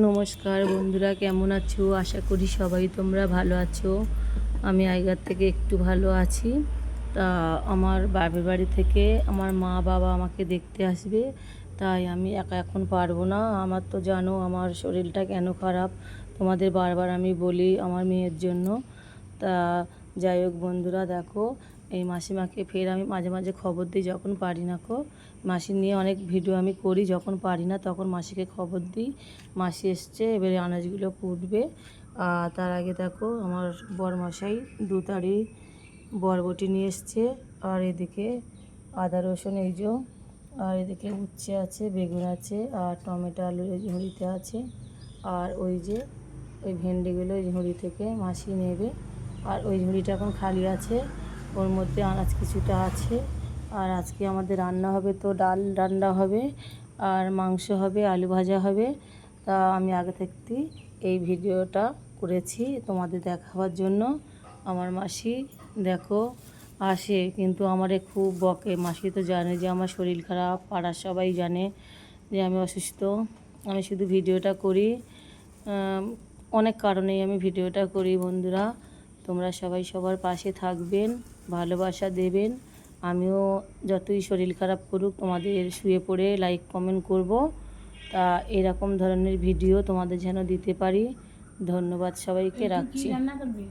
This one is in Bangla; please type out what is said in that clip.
নমস্কার বন্ধুরা, কেমন আছো? আশা করি সবাই তোমরা ভালো আছো। আমি আগের থেকে একটু ভালো আছি। তা আমার বাপের বাড়ি থেকে আমার মা বাবা আমাকে দেখতে আসবে, তাই আমি একা এখন পারব না। আমার তো জানো, আমার শরীরটা কেন খারাপ? তোমাদের বারবার আমি বলি আমার মেয়ের জন্য। তা যাই হোক বন্ধুরা, দেখো এই মাসিমাকে ফের আমি মাঝে মাঝে খবর দিই যখন পারি না কো। মাসি নিয়ে অনেক ভিডিও আমি করি যখন পারি না তখন মাসিকে খবর দিই। মাসি এসছে, এবারে আনাজগুলো ফুটবে আর তার আগে দেখো আমার বরমশাই দু তারি বরবটি নিয়ে এসছে। আর এদিকে আদা রসুন এই যে, আর এদিকে উচ্ছে আছে, বেগুন আছে, আর টমেটো, আলু ঝুড়িতে আছে। আর ওই যে, ওই ভেন্ডিগুলো ওই ঝুড়ি থেকে মাসি নেবে। আর ওই ঝুড়িটা এখন খালি আছে। ওর মধ্যে আনাজ কিছুটা আছে। আর আজকে আমাদের রান্না হবে তো ডাল রান্না হবে, আর মাংস হবে, আলু ভাজা হবে। তা আমি আগে থাকতেই এই ভিডিওটা করেছি তোমাদের দেখাবার জন্য। আমার মাসি, দেখো, আসে কিন্তু আমারে খুব বকে। মাসি তো জানে যে আমার শরীর খারাপ, পাড়ার সবাই জানে যে আমি অসুস্থ। আমি শুধু ভিডিওটা করি। অনেক কারণেই আমি ভিডিওটা করি বন্ধুরা। তোমরা সবাই সবার পাশে থাকবেন ভালোবাসা দেবেন। আমিও যতই শরীর খারাপ করুক তোমাদের শুয়ে পড়ে লাইক কমেন্ট করব। তা এরকম ধরনের ভিডিও তোমাদের যেন দিতে পারি। ধন্যবাদ সবাইকে রাখছি। রান্না করবি?